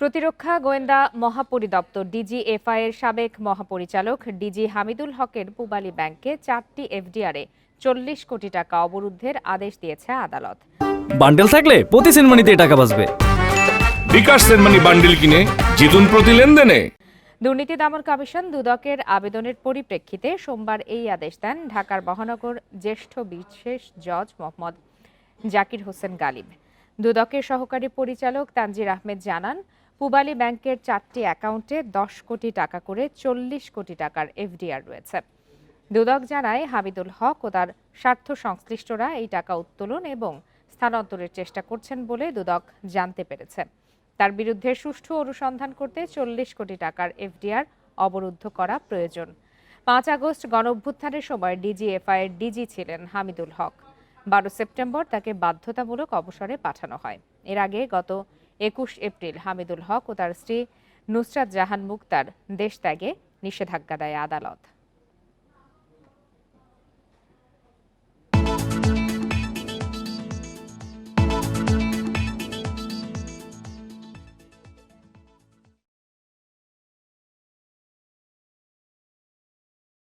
প্রতিরক্ষা গোয়েন্দা মহাপরিদপ্তর ডিজিএফআই এর সাবেক মহাপরিচালক ডিজি হামিদুল হকের পুবালী ব্যাংকে চারটি এফডিআরে চল্লিশ কোটি টাকা অবরুদ্ধের আদেশ দিয়েছে আদালত। বান্ডেল থাকলে প্রতি সেনমানিতে টাকা বাঁচবে। বিকাশ সেনমানি বান্ডিল কিনে জিতুন প্রতি লেনদেনে। দুর্নীতি দমন কমিশন দুদকের আবেদনের পরিপ্রেক্ষিতে সোমবার এই আদেশ দেন ঢাকার মহানগর জ্যেষ্ঠ বিশেষ জজ মোহাম্মদ জাকির হোসেন গালিব। দুদকের সহকারী পরিচালক তানজির আহমেদ জানান পুবালী ব্যাংকের চারটি অ্যাকাউন্টে দশ কোটি টাকা করে চল্লিশ কোটি টাকার এফডিআর রয়েছে। দুদক জানায়, হামিদুল হক ও তার স্বার্থ সংশ্লিষ্টরা এই টাকা উত্তোলন এবং স্থানান্তরের চেষ্টা করছেন বলে দুদক জানতে পেরেছে। তার বিরুদ্ধে সুষ্ঠু অনুসন্ধান করতে চল্লিশ কোটি টাকার এফডিআর অবরুদ্ধ করা প্রয়োজন। পাঁচ আগস্ট গণ অভ্যুত্থানের সময় ডিজিএফআই এর ডিজি ছিলেন হামিদুল হক। বারো সেপ্টেম্বর তাকে বাধ্যতামূলক অবসরে পাঠানো হয়। এর আগে গত একুশ এপ্রিল হামিদুল হক ও তার স্ত্রী নুসরাত জাহান মুক্তার দেশ ত্যাগে নিষেধাজ্ঞা দেয় আদালত।